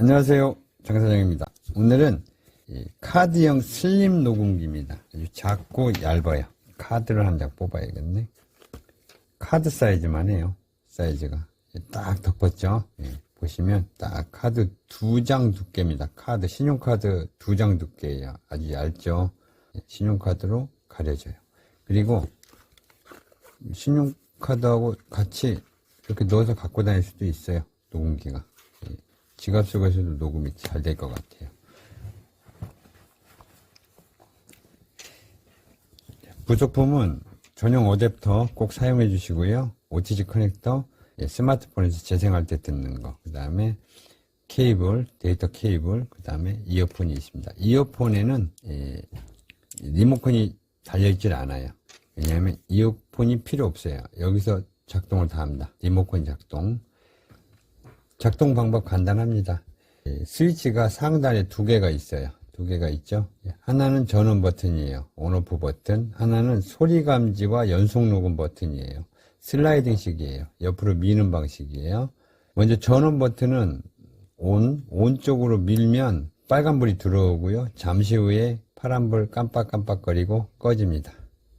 안녕하세요. 장사장입니다. 오늘은 이 카드형 슬림 녹음기입니다. 아주 작고 얇아요. 카드를 한 장 뽑아야겠네. 카드 사이즈만 해요. 사이즈가. 딱 덮었죠? 예, 보시면 딱 카드 두 장 두께입니다. 카드, 신용카드 두 장 두께예요. 아주 얇죠? 예, 신용카드로 가려져요. 그리고 신용카드하고 같이 이렇게 넣어서 갖고 다닐 수도 있어요. 녹음기가. 예, 지갑 속에서도 녹음이 잘 될 것 같아요. 부속품은 전용 어댑터 꼭 사용해 주시고요. OTG 커넥터, 예, 스마트폰에서 재생할 때 듣는 거. 그 다음에 케이블, 데이터 케이블, 그 다음에 이어폰이 있습니다. 이어폰에는 예, 리모컨이 달려있질 않아요. 왜냐하면 이어폰이 필요 없어요. 여기서 작동을 다 합니다. 리모컨 작동. 작동 방법 간단합니다. 예, 스위치가 상단에 두 개가 있어요. 두 개가 있죠. 예, 하나는 전원 버튼이에요. 온오프 버튼. 하나는 소리 감지와 연속 녹음 버튼이에요. 슬라이딩식이에요. 옆으로 미는 방식이에요. 먼저 전원 버튼은 온, 온 쪽으로 밀면 빨간불이 들어오고요. 잠시 후에 파란불 깜빡깜빡거리고 꺼집니다.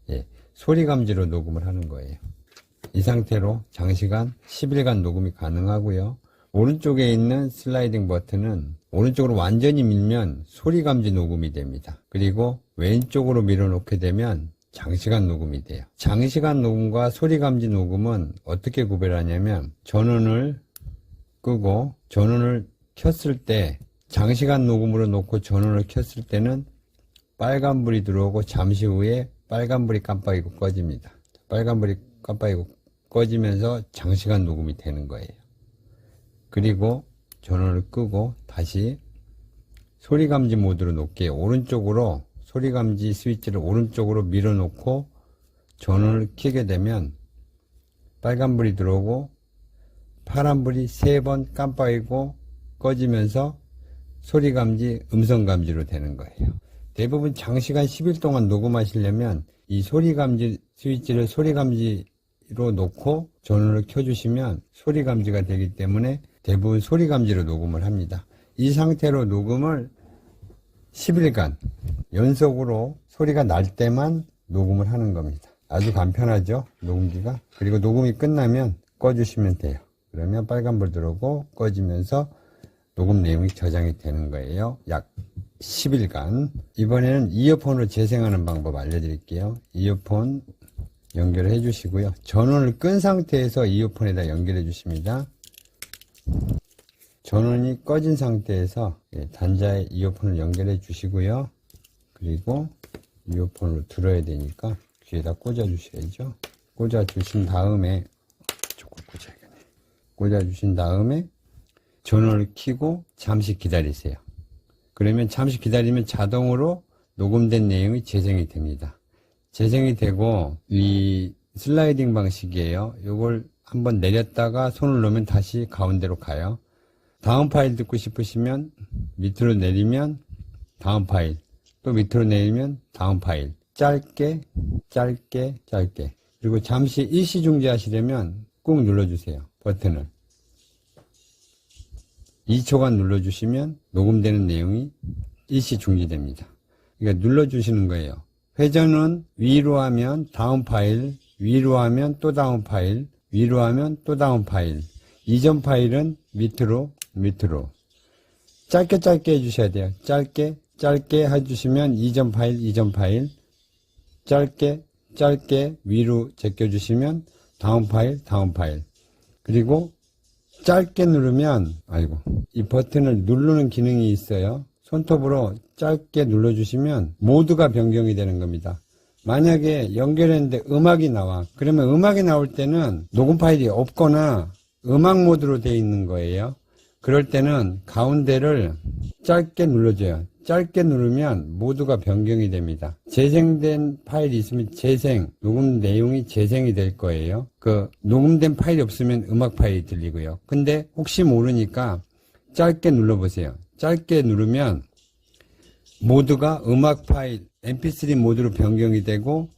예, 소리 감지로 녹음을 하는 거예요. 이 상태로 장시간 10일간 녹음이 가능하고요. 오른쪽에 있는 슬라이딩 버튼은 오른쪽으로 완전히 밀면 소리 감지 녹음이 됩니다. 그리고 왼쪽으로 밀어 놓게 되면 장시간 녹음이 돼요. 장시간 녹음과 소리 감지 녹음은 어떻게 구별하냐면 전원을 끄고 전원을 켰을 때 장시간 녹음으로 놓고 전원을 켰을 때는 빨간불이 들어오고 잠시 후에 빨간불이 깜빡이고 꺼집니다. 빨간불이 깜빡이고 꺼지면서 장시간 녹음이 되는 거예요. 그리고 전원을 끄고 다시 소리 감지 모드로 놓게 오른쪽으로 소리 감지 스위치를 오른쪽으로 밀어 놓고 전원을 켜게 되면 빨간불이 들어오고 파란불이 세 번 깜빡이고 꺼지면서 소리 감지, 음성 감지로 되는 거예요. 대부분 장시간 10일 동안 녹음하시려면 이 소리 감지 스위치를 소리 감지로 놓고 전원을 켜주시면 소리 감지가 되기 때문에 대부분 소리 감지로 녹음을 합니다. 이 상태로 녹음을 10일간 연속으로 소리가 날 때만 녹음을 하는 겁니다. 아주 간편하죠? 녹음기가. 그리고 녹음이 끝나면 꺼주시면 돼요. 그러면 빨간불 들어오고 꺼지면서 녹음 내용이 저장이 되는 거예요. 약 10일간. 이번에는 이어폰으로 재생하는 방법 알려드릴게요. 이어폰 연결해 주시고요. 전원을 끈 상태에서 이어폰에다 연결해 주십니다. 전원이 꺼진 상태에서 예, 단자에 이어폰을 연결해 주시고요. 그리고 이어폰으로 들어야 되니까 귀에다 꽂아 주셔야죠. 꽂아 주신 다음에 조금 꽂아야겠네. 꽂아 주신 다음에 전원을 켜고 잠시 기다리세요. 그러면 잠시 기다리면 자동으로 녹음된 내용이 재생이 됩니다. 재생이 되고 이 슬라이딩 방식이에요. 이걸 한번 내렸다가 손을 놓으면 다시 가운데로 가요. 다음 파일 듣고 싶으시면 밑으로 내리면 다음 파일 또 밑으로 내리면 다음 파일. 짧게 짧게 짧게. 그리고 잠시 일시 중지하시려면 꾹 눌러주세요 버튼을. 2초간 눌러주시면 녹음되는 내용이 일시 중지됩니다. 그러니까 눌러주시는 거예요. 회전은 위로 하면 다음 파일 위로 하면 또 다음 파일 위로 하면 또 다음 파일. 이전 파일은 밑으로 밑으로. 짧게 짧게 해주셔야 돼요. 짧게 짧게 해주시면 이전 파일 이전 파일. 짧게 짧게 위로 제껴주시면 다음 파일 다음 파일. 그리고 짧게 누르면 아이고 이 버튼을 누르는 기능이 있어요. 손톱으로 짧게 눌러주시면 모드가 변경이 되는 겁니다 만약에 연결했는데 음악이 나와 그러면 음악이 나올 때는 녹음 파일이 없거나 음악 모드로 되어 있는 거예요 그럴 때는 가운데를 짧게 눌러줘요 짧게 누르면 모두가 변경이 됩니다. 재생된 파일이 있으면 재생, 녹음 내용이 재생이 될 거예요. 그 녹음된 파일이 없으면 음악 파일이 들리고요. 근데 혹시 모르니까 짧게 눌러보세요. 짧게 누르면 모두가 음악 파일, mp3 모드로 변경이 되고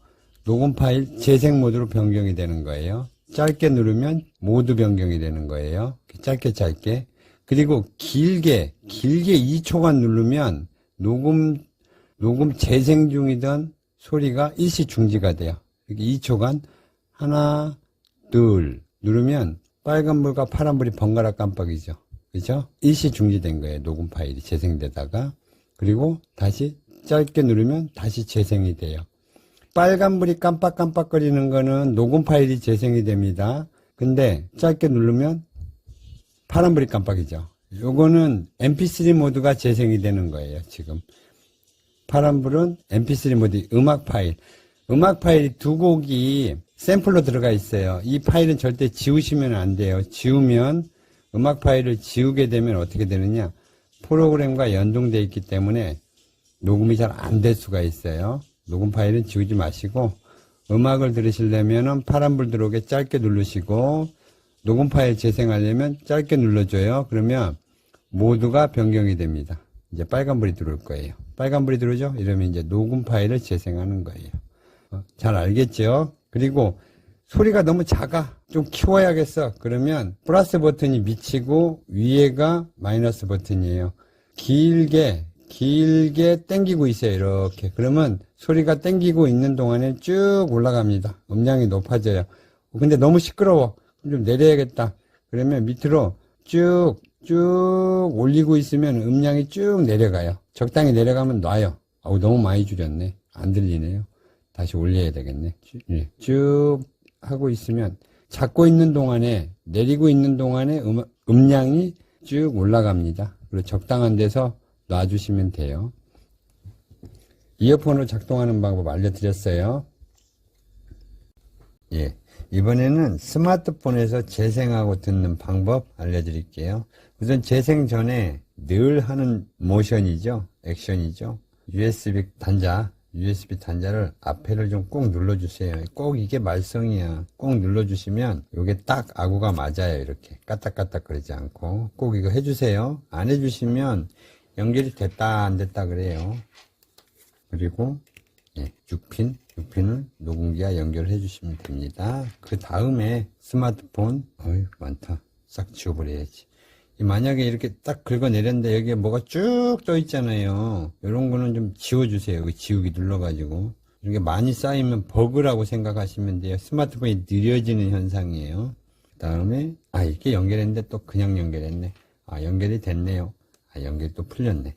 녹음 파일 재생 모드로 변경이 되는 거예요. 짧게 누르면 모두 변경이 되는 거예요. 짧게 짧게. 그리고 길게, 길게 2초간 누르면 녹음, 녹음 재생 중이던 소리가 일시 중지가 돼요. 이렇게 2초간 하나, 둘 누르면 빨간불과 파란불이 번갈아 깜빡이죠. 그죠? 일시 중지된 거예요. 녹음 파일이 재생되다가. 그리고 다시 짧게 누르면 다시 재생이 돼요. 빨간불이 깜빡깜빡거리는 거는 녹음 파일이 재생이 됩니다. 근데 짧게 누르면 파란불이 깜빡이죠. 요거는 mp3 모드가 재생이 되는 거예요, 지금. 파란불은 mp3 모드 음악 파일. 음악 파일 두 곡이 샘플로 들어가 있어요. 이 파일은 절대 지우시면 안 돼요. 지우면 음악 파일을 지우게 되면 어떻게 되느냐? 프로그램과 연동되어 있기 때문에 녹음이 잘 안 될 수가 있어요. 녹음 파일은 지우지 마시고 음악을 들으시려면 파란불 들어오게 짧게 누르시고 녹음 파일 재생하려면 짧게 눌러줘요. 그러면 모두가 변경이 됩니다. 이제 빨간불이 들어올 거예요. 빨간불이 들어오죠? 이러면 이제 녹음 파일을 재생하는 거예요. 어, 잘 알겠죠? 그리고 소리가 너무 작아. 좀 키워야겠어. 그러면 플러스 버튼이 미치고 위에가 마이너스 버튼이에요. 길게, 길게 당기고 있어요. 이렇게. 그러면 소리가 당기고 있는 동안에 쭉 올라갑니다. 음량이 높아져요. 근데 너무 시끄러워. 좀 내려야겠다. 그러면 밑으로 쭉, 쭉 올리고 있으면 음량이 쭉 내려가요. 적당히 내려가면 놔요. 아우, 너무 많이 줄였네. 안 들리네요. 다시 올려야 되겠네. 쭉, 예. 쭉 하고 있으면 잡고 있는 동안에 내리고 있는 동안에 음, 음량이 쭉 올라갑니다. 그리고 적당한 데서 놔주시면 돼요. 이어폰으로 작동하는 방법 알려드렸어요. 예. 이번에는 스마트폰에서 재생하고 듣는 방법 알려드릴게요. 우선 재생 전에 늘 하는 모션이죠. 액션이죠. USB 단자, USB 단자를 앞에를 좀 꼭 눌러주세요. 꼭 이게 말썽이야. 꼭 눌러주시면 이게 딱 아구가 맞아요. 이렇게 까딱까딱 거리지 않고 꼭 이거 해주세요. 안 해주시면 연결이 됐다 안 됐다 그래요. 그리고 예, 6핀, 6핀을 녹음기와 연결해 주시면 됩니다. 그 다음에 스마트폰, 어이 많다. 싹 지워버려야지. 이 만약에 이렇게 딱 긁어 내렸는데 여기에 뭐가 쭉 떠 있잖아요. 이런 거는 좀 지워주세요. 여기 지우기 눌러가지고. 이렇게 많이 쌓이면 버그라고 생각하시면 돼요. 스마트폰이 느려지는 현상이에요. 그 다음에, 아, 이렇게 연결했는데 또 그냥 연결했네. 아, 연결이 됐네요. 아, 연결이 또 풀렸네.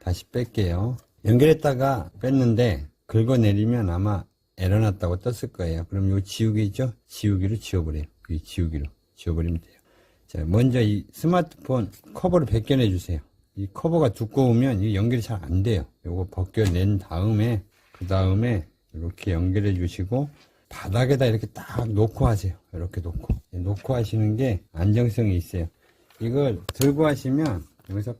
다시 뺄게요. 연결했다가 뺐는데 긁어내리면 아마 에러 났다고 떴을 거예요. 그럼 요 지우개 있죠? 지우기로 지워버려요. 이 지우기로 지워버리면 돼요. 자, 먼저 이 스마트폰 커버를 벗겨내 주세요. 이 커버가 두꺼우면 이 연결이 잘 안 돼요. 요거 벗겨낸 다음에 그 다음에 이렇게 연결해 주시고 바닥에다 이렇게 딱 놓고 하세요. 이렇게 놓고 예, 놓고 하시는 게 안정성이 있어요. 이걸 들고 하시면 여기서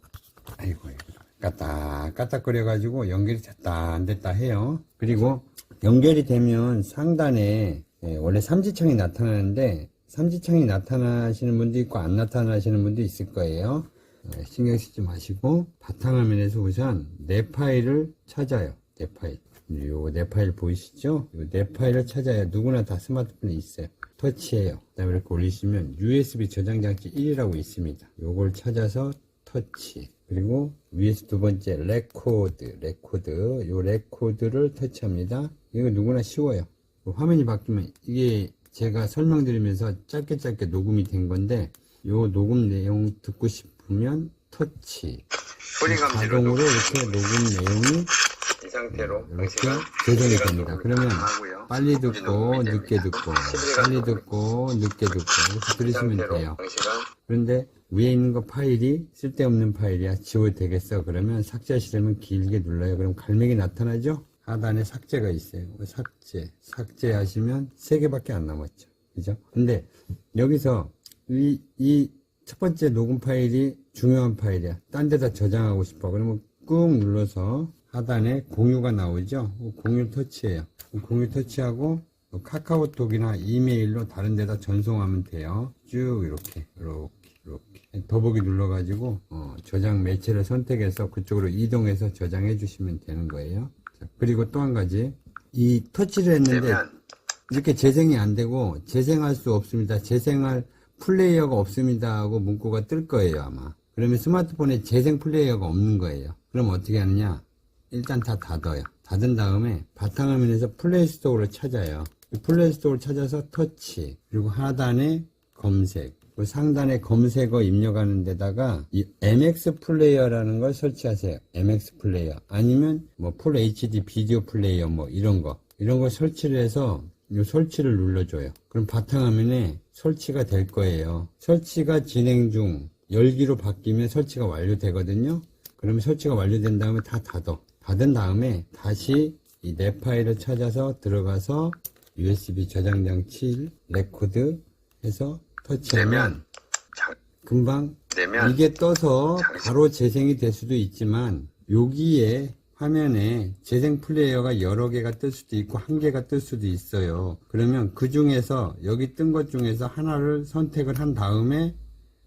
아이고 아이고 까딱 까딱 거려 가지고 연결이 됐다 안 됐다 해요. 그리고 연결이 되면 상단에 예, 원래 삼지창이 나타나는데 삼지창이 나타나시는 분도 있고 안 나타나시는 분도 있을 거예요. 어, 신경 쓰지 마시고 바탕화면에서 우선 내 파일을 찾아요. 내 파일. 요거 내 파일 보이시죠? 요내 파일을 찾아야 누구나 다 스마트폰에 있어요. 터치해요. 그 다음에 이렇게 올리시면 USB 저장 장치 1이라고 있습니다. 요걸 찾아서 터치. 그리고 위에서 두 번째 레코드, 레코드. 요 레코드를 터치합니다. 이거 누구나 쉬워요. 화면이 바뀌면 이게 제가 설명드리면서 짧게 짧게 녹음이 된 건데 요 녹음 내용 듣고 싶으면 터치 자동으로 이렇게 녹음 내용이 이 상태로 이렇게 방식은 재생이 시간 됩니다. 그러면. 빨리 듣고 늦게. 듣고 빨리 듣고 늦게 듣고 이렇게 이 들으시면 돼요. 그런데 위에 있는 거 파일이 쓸데없는 파일이야. 지워도 되겠어. 그러면 삭제하시려면 길게 눌러요. 그럼 갈매기 나타나죠? 하단에 삭제가 있어요. 그 삭제. 삭제하시면 세 개밖에 안 남았죠. 그죠? 근데 여기서 이, 이 첫 번째 녹음 파일이 중요한 파일이야. 딴 데다 저장하고 싶어. 그러면 꾹 눌러서 하단에 공유가 나오죠? 그 공유 터치해요. 그 공유 터치하고 카카오톡이나 이메일로 다른 데다 전송하면 돼요. 쭉 이렇게, 이렇게. 이렇게 더보기 눌러가지고 어, 저장 매체를 선택해서 그쪽으로 이동해서 저장해 주시면 되는 거예요. 자, 그리고 또 한 가지 이 터치를 했는데 이렇게 재생이 안 되고 재생할 수 없습니다. 재생할 플레이어가 없습니다 하고 문구가 뜰 거예요 아마. 그러면 스마트폰에 재생 플레이어가 없는 거예요. 그럼 어떻게 하느냐? 일단 다 닫아요. 닫은 다음에 바탕화면에서 플레이스토어를 찾아요. 이 플레이스토어를 찾아서 터치, 그리고 하단에 검색, 그 상단에 검색어 입력하는 데다가 이 MX 플레이어라는 걸 설치하세요. MX 플레이어. 아니면 뭐 풀 HD 비디오 플레이어 뭐 이런 거. 이런 거 설치를 해서 이 설치를 눌러줘요. 그럼 바탕화면에 설치가 될 거예요. 설치가 진행 중 열기로 바뀌면 설치가 완료되거든요. 그러면 설치가 완료된 다음에 다 닫아. 닫은 다음에 다시 이 내 파일을 찾아서 들어가서 USB 저장 장치 레코드 해서 터치하면 금방 이게 떠서. 바로 재생이 될 수도 있지만 여기에 화면에 재생 플레이어가 여러 개가 뜰 수도 있고 한 개가 뜰 수도 있어요. 그러면 그 중에서 여기 뜬 것 중에서 하나를 선택을 한 다음에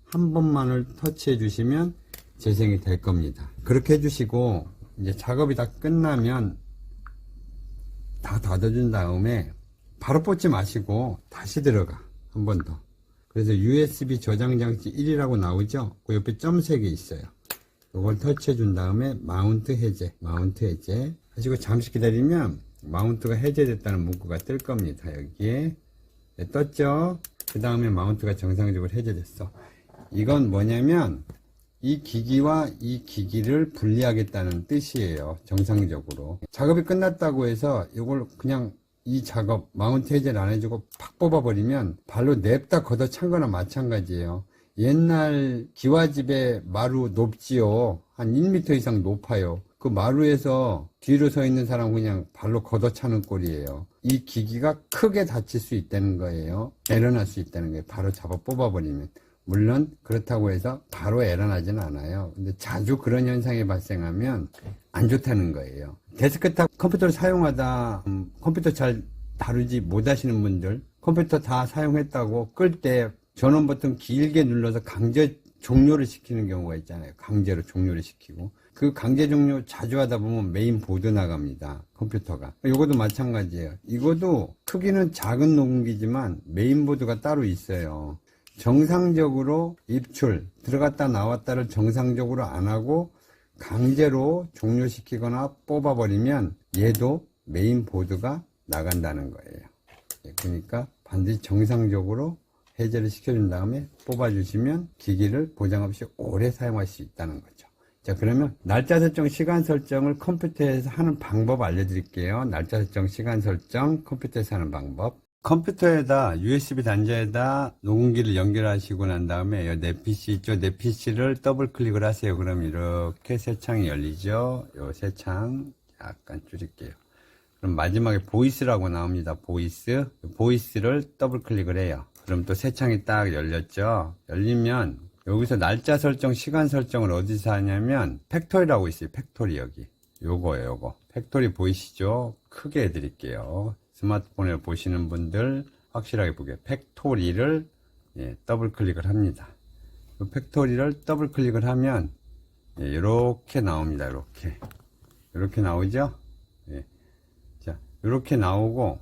한 번만을 터치해 주시면 재생이 될 겁니다. 그렇게 해주시고 이제 작업이 다 끝나면 다 닫아준 다음에 바로 뽑지 마시고 다시 들어가 한 번 더. 그래서 USB 저장 장치 1이라고 나오죠? 그 옆에 점색이 있어요. 이걸 터치해 준 다음에 마운트 해제, 마운트 해제 하시고 잠시 기다리면 마운트가 해제됐다는 문구가 뜰 겁니다. 여기에 네, 떴죠? 그 다음에 마운트가 정상적으로 해제됐어. 이건 뭐냐면 이 기기와 이 기기를 분리하겠다는 뜻이에요. 정상적으로. 작업이 끝났다고 해서 이걸 그냥 이 작업 마운트 해제를 안 해주고 팍 뽑아버리면 발로 냅다 걷어 찬 거나 마찬가지예요. 옛날 기와집의 마루 높지요. 한 1m 이상 높아요. 그 마루에서 뒤로 서 있는 사람 그냥 발로 걷어 차는 꼴이에요. 이 기기가 크게 다칠 수 있다는 거예요. 에러날 수 있다는 거예요. 바로 잡아 뽑아버리면. 물론 그렇다고 해서 바로 에러나지는 않아요. 근데 자주 그런 현상이 발생하면 안 좋다는 거예요. 데스크탑 컴퓨터를 사용하다 음, 컴퓨터 잘 다루지 못하시는 분들 컴퓨터 다 사용했다고 끌 때 전원 버튼 길게 눌러서 강제 종료를 시키는 경우가 있잖아요. 강제로 종료를 시키고 그 강제 종료 자주 하다 보면 메인 보드 나갑니다. 컴퓨터가. 이것도 마찬가지예요. 이것도 크기는 작은 녹음기지만 메인 보드가 따로 있어요. 정상적으로 입출, 들어갔다 나왔다를 정상적으로 안 하고 강제로 종료시키거나 뽑아버리면 얘도 메인 보드가 나간다는 거예요. 예, 그러니까 반드시 정상적으로 해제를 시켜준 다음에 뽑아주시면 기기를 보장 없이 오래 사용할 수 있다는 거죠. 자, 그러면 날짜 설정, 시간 설정을 컴퓨터에서 하는 방법 알려드릴게요. 날짜 설정, 시간 설정, 컴퓨터에서 하는 방법. 컴퓨터에다 USB 단자에다 녹음기를 연결하시고 난 다음에 요내 PC 있죠? 내 PC를 더블 클릭을 하세요. 그럼 이렇게 새 창이 열리죠? 요 새 창 약간 줄일게요. 그럼 마지막에 보이스라고 나옵니다. 보이스. 보이스를 더블 클릭을 해요. 그럼 또 새 창이 딱 열렸죠? 열리면 여기서 날짜 설정, 시간 설정을 어디서 하냐면 팩토리라고 있어요. 팩토리 여기. 요거예요, 요거. 팩토리 보이시죠? 크게 해드릴게요. 스마트폰에 보시는 분들 확실하게 보게 팩토리를 예, 더블 클릭을 합니다. 그 팩토리를 더블 클릭을 하면 예, 이렇게 나옵니다. 이렇게 이렇게 나오죠? 예. 자, 이렇게 나오고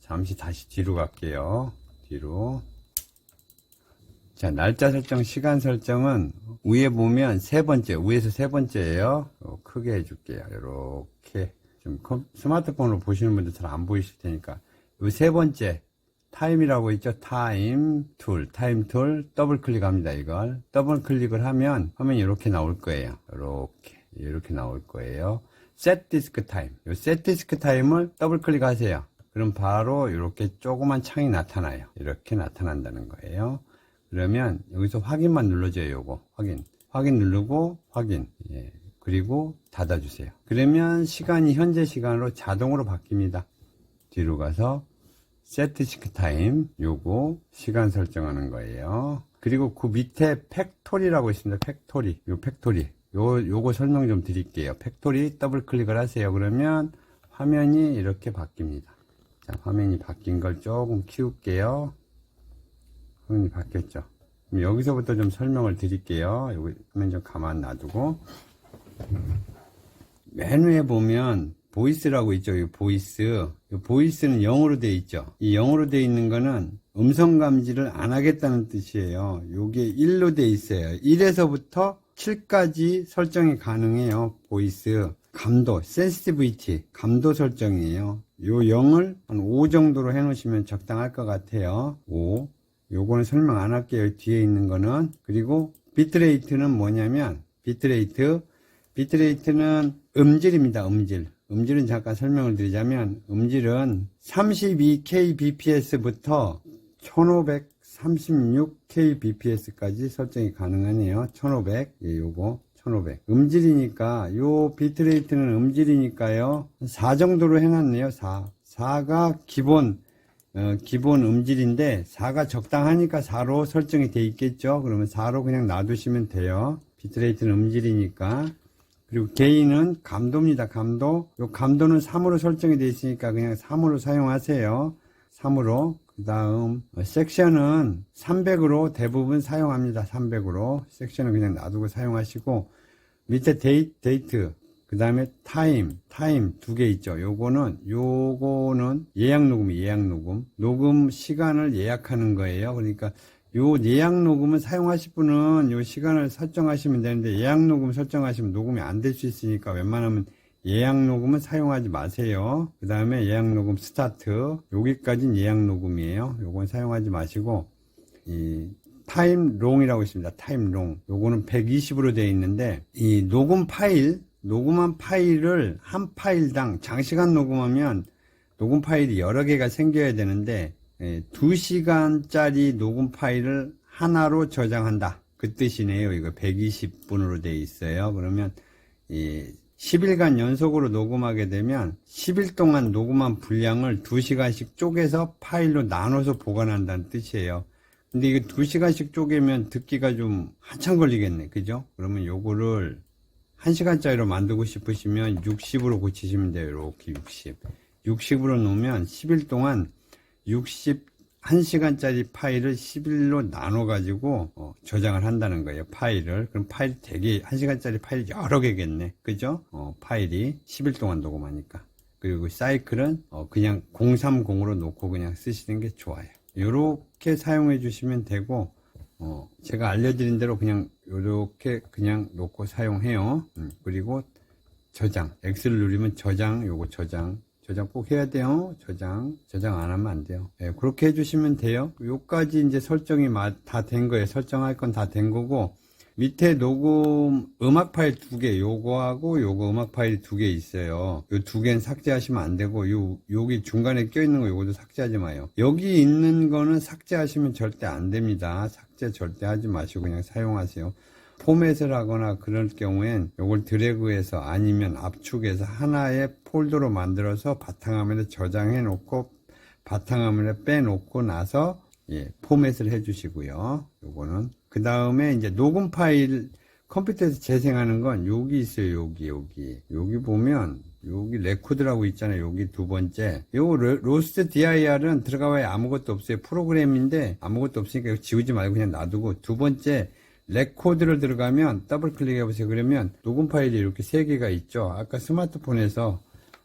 잠시 다시 뒤로 갈게요. 뒤로. 자, 날짜 설정, 시간 설정은 위에 보면 세 번째, 위에서 세 번째예요. 어, 크게 해줄게요. 이렇게 좀 컴- 스마트폰으로 보시는 분들 잘 안 보이실 테니까 이 세 번째 타임이라고 있죠. 타임 툴, 타임 툴 더블 클릭합니다. 이걸 더블 클릭을 하면 화면이 이렇게 나올 거예요. 이렇게 이렇게 나올 거예요. set disk time. 이 set disk time을 더블 클릭하세요. 그럼 바로 이렇게 조그만 창이 나타나요. 이렇게 나타난다는 거예요. 그러면 여기서 확인만 눌러줘요. 요거 확인. 확인 누르고 확인. 예. 그리고 닫아주세요. 그러면 시간이 현재 시간으로 자동으로 바뀝니다. 뒤로 가서 세트 시크 타임 요거 시간 설정하는 거예요. 그리고 그 밑에 팩토리라고 있습니다. 팩토리. 요 팩토리. 요 요거 설명 좀 드릴게요. 팩토리 더블 클릭을 하세요. 그러면 화면이 이렇게 바뀝니다. 자, 화면이 바뀐 걸 조금 키울게요. 화면이 바뀌었죠. 여기서부터 좀 설명을 드릴게요. 여기 화면 좀 가만 놔두고 맨 위에 보면 보이스라고 있죠. 이 보이스. 이 보이스는 영어로 돼 있죠. 이 영어로 돼 있는 거는 음성 감지를 안 하겠다는 뜻이에요. 요게 1로 돼 있어요. 1에서부터 7까지 설정이 가능해요. 보이스. 감도, 센시티비티, 감도 설정이에요. 요 0을 한 5 정도로 해 놓으시면 적당할 것 같아요. 5. 요거는 설명 안 할게요. 뒤에 있는 거는. 그리고 비트레이트는 뭐냐면, 비트레이트. 비트레이트는 음질입니다. 음질. 음질은 잠깐 설명을 드리자면, 음질은 32kbps부터 1536kbps까지 설정이 가능하네요. 1500. 예, 요거. 1500. 음질이니까, 요 비트레이트는 음질이니까요. 4 정도로 해놨네요. 4. 4가 기본, 어, 기본 음질인데 4가 적당하니까 4로 설정이 돼 있겠죠. 그러면 4로 그냥 놔두시면 돼요. 비트레이트는 음질이니까. 그리고 게인은 감도입니다. 감도. 요 감도는 3으로 설정이 되어 있으니까 그냥 3으로 사용하세요. 3으로. 그 다음 섹션은 300으로 대부분 사용합니다. 300으로. 섹션은 그냥 놔두고 사용하시고 밑에 데이, 데이트 그 다음에 타임, 타임 두 개 있죠. 요거는, 요거는 예약 녹음, 예약 녹음. 녹음 시간을 예약하는 거예요. 그러니까 요 예약 녹음을 사용하실 분은 요 시간을 설정하시면 되는데 예약 녹음 설정하시면 녹음이 안 될 수 있으니까 웬만하면 예약 녹음은 사용하지 마세요. 그 다음에 예약 녹음 스타트. 여기까지는 예약 녹음이에요. 요건 사용하지 마시고, 이 타임 롱이라고 있습니다. 타임 롱. 요거는 120으로 되어 있는데 이 녹음 파일, 녹음한 파일을 한 파일당 장시간 녹음하면 녹음 파일이 여러 개가 생겨야 되는데 예, 2시간짜리 녹음 파일을 하나로 저장한다. 그 뜻이네요. 이거 120분으로 되어 있어요. 그러면 이 10일간 연속으로 녹음하게 되면 10일 동안 녹음한 분량을 2시간씩 쪼개서 파일로 나눠서 보관한다는 뜻이에요. 근데 이거 2시간씩 쪼개면 듣기가 좀 한참 걸리겠네. 그죠? 그러면 요거를 1시간짜리로 만들고 싶으시면 60으로 고치시면 돼요. 이렇게 60. 60으로 놓으면 10일 동안 61시간짜리 파일을 10일로 나눠 가지고 어, 저장을 한다는 거예요. 파일을. 그럼 파일 되게 1시간짜리 파일 여러 개겠네. 그죠? 어, 파일이 10일 동안 녹음하니까. 그리고 사이클은 어, 그냥 030으로 놓고 그냥 쓰시는 게 좋아요. 이렇게 사용해 주시면 되고 어, 제가 알려드린 대로 그냥 이렇게 그냥 놓고 사용해요. 음, 그리고 저장. X를 누르면 저장, 요거 저장. 저장 꼭 해야 돼요. 저장. 저장 안 하면 안 돼요. 예, 그렇게 해주시면 돼요. 요까지 이제 설정이 다 된 거예요. 설정할 건 다 된 거고, 밑에 녹음 음악 파일 두 개, 요거하고 요거 음악 파일이 두개 있어요. 요 두 개는 삭제하시면 안 되고, 요, 여기 중간에 껴 있는 거 요것도 삭제하지 마요. 여기 있는 거는 삭제하시면 절대 안 됩니다. 삭제 절대 하지 마시고 그냥 사용하세요. 포맷을 하거나 그럴 경우엔 요걸 드래그해서 아니면 압축해서 하나의 폴더로 만들어서 바탕화면에 저장해 놓고 바탕화면에 빼놓고 나서 예, 포맷을 해 주시고요. 요거는 그 다음에 이제 녹음 파일 컴퓨터에서 재생하는 건 여기 있어요. 여기 여기 여기 보면 여기 레코드라고 있잖아요. 여기 두 번째. 요 로- 로스트 DIR은 들어가봐야 아무것도 없어요. 프로그램인데 아무것도 없으니까 지우지 말고 그냥 놔두고 두 번째 레코드를 들어가면 더블 클릭해 보세요. 그러면 녹음 파일이 이렇게 세 개가 있죠. 아까 스마트폰에서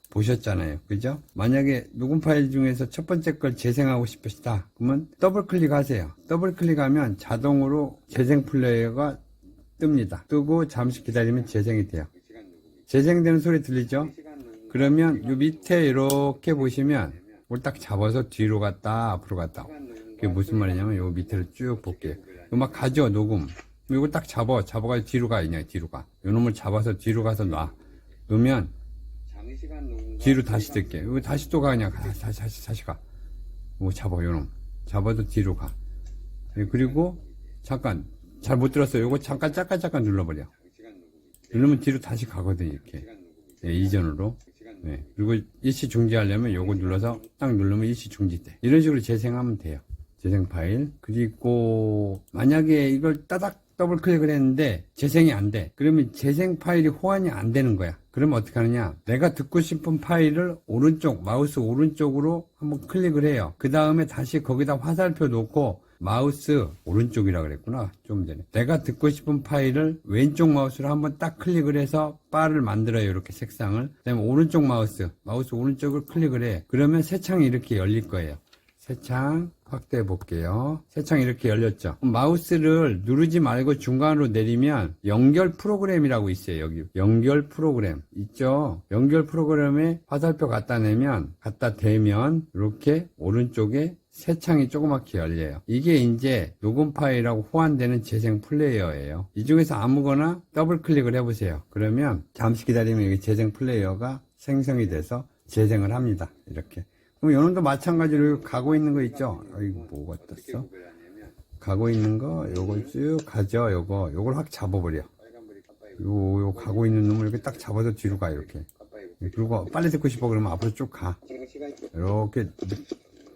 보셨잖아요. 그죠? 만약에 녹음 파일 중에서 첫 번째 걸 재생하고 싶으시다. 그러면 더블 클릭하세요. 더블 클릭하면 자동으로 재생 플레이어가 뜹니다. 뜨고 잠시 기다리면 재생이 돼요. 재생되는 소리 들리죠? 그러면 요 밑에 이렇게 보시면 이걸 딱 잡아서 뒤로 갔다 앞으로 갔다. 그게 무슨 말이냐면 요 밑에를 쭉 볼게요. 막 가죠 녹음. 이거 딱 잡아 잡아가지고 뒤로 가 그냥 뒤로 가. 요 놈을 잡아서 뒤로 가서 놔. 놓으면 뒤로 다시 들게. 이거 다시 또 가, 그냥. 가, 다시, 다시, 다시 가. 뭐 잡아, 요놈. 잡아도 뒤로 가. 예, 그리고, 잠깐. 잘 못 들었어요. 요거 잠깐, 잠깐, 잠깐 눌러버려. 누르면 뒤로 다시 가거든, 이렇게. 예, 이전으로. 네. 그리고 일시 중지하려면 요거 눌러서 딱 누르면 일시 중지돼. 이런 식으로 재생하면 돼요. 재생 파일. 그리고, 만약에 이걸 따닥 더블 클릭을 했는데 재생이 안 돼. 그러면 재생 파일이 호환이 안 되는 거야. 그러면 어떻게 하느냐? 내가 듣고 싶은 파일을 오른쪽, 마우스 오른쪽으로 한번 클릭을 해요. 그 다음에 다시 거기다 화살표 놓고 마우스 오른쪽이라 그랬구나 좀 전에 내가 듣고 싶은 파일을 왼쪽 마우스로 한번 딱 클릭을 해서 바를 만들어요 이렇게 색상을 그다음에 오른쪽 마우스 마우스 오른쪽을 클릭을 해 그러면 새 창이 이렇게 열릴 거예요 새 창 확대해 볼게요 새 창이 이렇게 열렸죠 마우스를 누르지 말고 중간으로 내리면 연결 프로그램이라고 있어요 여기 연결 프로그램 있죠 연결 프로그램에 화살표 갖다 내면 갖다 대면 이렇게 오른쪽에 새 창이 조그맣게 열려요. 이게 이제 녹음 파일하고 호환되는 재생 플레이어예요. 이 중에서 아무거나 더블 클릭을 해보세요. 그러면 잠시 기다리면 여기 재생 플레이어가 생성이 돼서 재생을 합니다. 이렇게. 그럼 요놈도 마찬가지로 가고 있는 거 있죠? 아이고, 뭐가 떴어? 가고 있는 거, 요걸 쭉 가죠, 요거. 요걸 확 잡아버려. 요, 요 가고 있는 놈을 이렇게 딱 잡아서 뒤로 가, 이렇게. 그리고 빨리 듣고 싶어 그러면 앞으로 쭉 가. 이렇게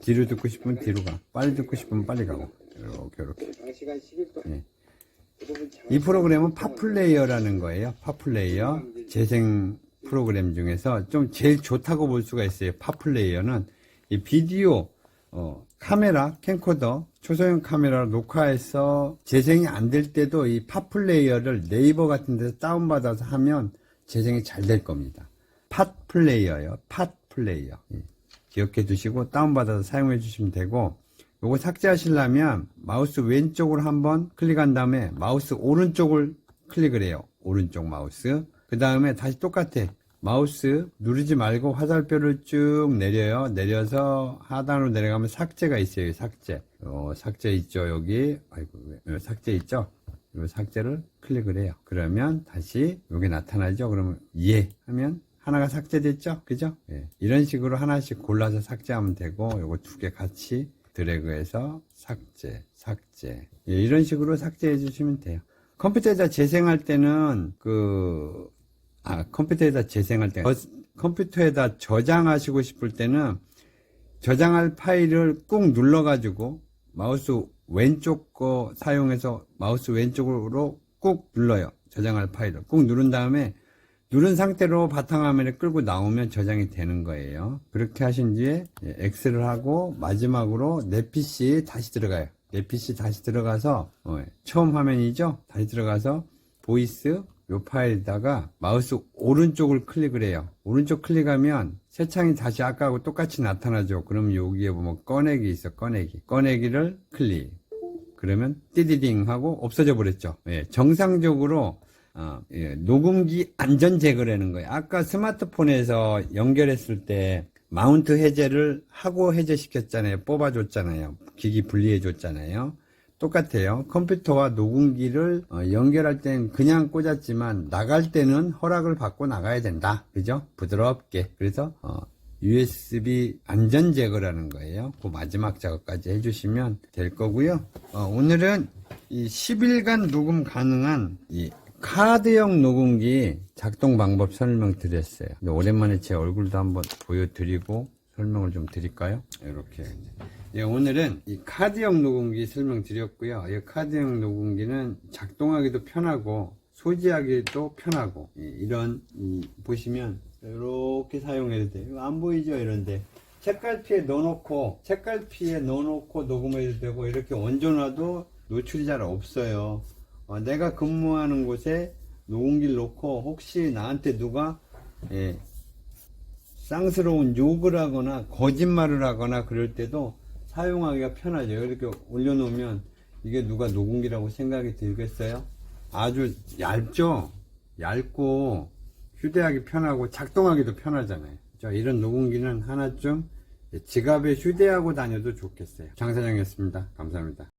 뒤로 듣고 싶으면 뒤로 가. 빨리 듣고 싶으면 빨리 가고. 이렇게 이렇게. 장시간 10일 동안 예. 이 프로그램은 파플레이어라는 거예요. 파플레이어 재생 프로그램 중에서 좀 제일 좋다고 볼 수가 있어요. 파플레이어는 이 비디오 어, 카메라 캠코더 초소형 카메라로 녹화해서 재생이 안 될 때도 이 파플레이어를 네이버 같은 데서 다운받아서 하면 재생이 잘 될 겁니다. 팟플레이어요. 팟플레이어. 예. 기억해 두시고 다운받아서 사용해 주시면 되고 요거 삭제하시려면 마우스 왼쪽으로 한번 클릭한 다음에 마우스 오른쪽을 클릭을 해요. 오른쪽 마우스. 그 다음에 다시 똑같아. 마우스 누르지 말고 화살표를 쭉 내려요. 내려서 하단으로 내려가면 삭제가 있어요. 삭제. 어, 삭제 있죠. 여기. 아이고, 삭제 있죠? 이 삭제를 클릭을 해요. 그러면 다시 여기 나타나죠. 그러면 예 하면 하나가 삭제됐죠? 그죠? 예. 이런 식으로 하나씩 골라서 삭제하면 되고 요거 두 개 같이 드래그해서 삭제, 삭제. 예, 이런 식으로 삭제해 주시면 돼요. 컴퓨터에다 재생할 때는 그, 아, 컴퓨터에다 재생할 때, 어, 컴퓨터에다 저장하시고 싶을 때는 저장할 파일을 꾹 눌러가지고 마우스 왼쪽 거 사용해서 마우스 왼쪽으로 꾹 눌러요. 저장할 파일을 꾹 누른 다음에 누른 상태로 바탕화면에 끌고 나오면 저장이 되는 거예요. 그렇게 하신 뒤에 예, X를 하고 마지막으로 내 PC 다시 들어가요. 내 PC 다시 들어가서 어, 처음 화면이죠. 다시 들어가서 보이스 요 파일에다가 마우스 오른쪽을 클릭을 해요. 오른쪽 클릭하면 새 창이 다시 아까하고 똑같이 나타나죠. 그럼 여기에 보면 꺼내기 있어. 꺼내기. 꺼내기를 클릭. 그러면 띠디딩 하고 없어져 버렸죠. 예, 정상적으로 어, 예, 녹음기 안전 제거라는 거예요. 아까 스마트폰에서 연결했을 때 마운트 해제를 하고 해제시켰잖아요. 뽑아줬잖아요. 기기 분리해줬잖아요. 똑같아요. 컴퓨터와 녹음기를 어, 연결할 땐 그냥 꽂았지만 나갈 때는 허락을 받고 나가야 된다. 그죠? 부드럽게. 그래서 어, USB 안전 제거라는 거예요. 그 마지막 작업까지 해주시면 될 거고요. 어, 오늘은 이 10일간 녹음 가능한 이 카드형 녹음기 작동 방법 설명 드렸어요. 근데 오랜만에 제 얼굴도 한번 보여드리고 설명을 좀 드릴까요? 이렇게. 예, 오늘은 이 카드형 녹음기 설명드렸고요. 이 카드형 녹음기는 작동하기도 편하고 소지하기도 편하고 예, 이런 이, 보시면 이렇게 사용해도 돼요. 안 보이죠? 이런데 책갈피에 넣어놓고 책갈피에 넣어놓고 녹음해도 되고 이렇게 얹어놔도 노출이 잘 없어요. 어, 내가 근무하는 곳에 녹음기를 놓고 혹시 나한테 누가 예, 쌍스러운 욕을 하거나 거짓말을 하거나 그럴 때도 사용하기가 편하죠. 이렇게 올려놓으면 이게 누가 녹음기라고 생각이 들겠어요? 아주 얇죠? 얇고 휴대하기 편하고 작동하기도 편하잖아요. 자, 이런 녹음기는 하나쯤 지갑에 휴대하고 다녀도 좋겠어요. 장사장이었습니다. 감사합니다.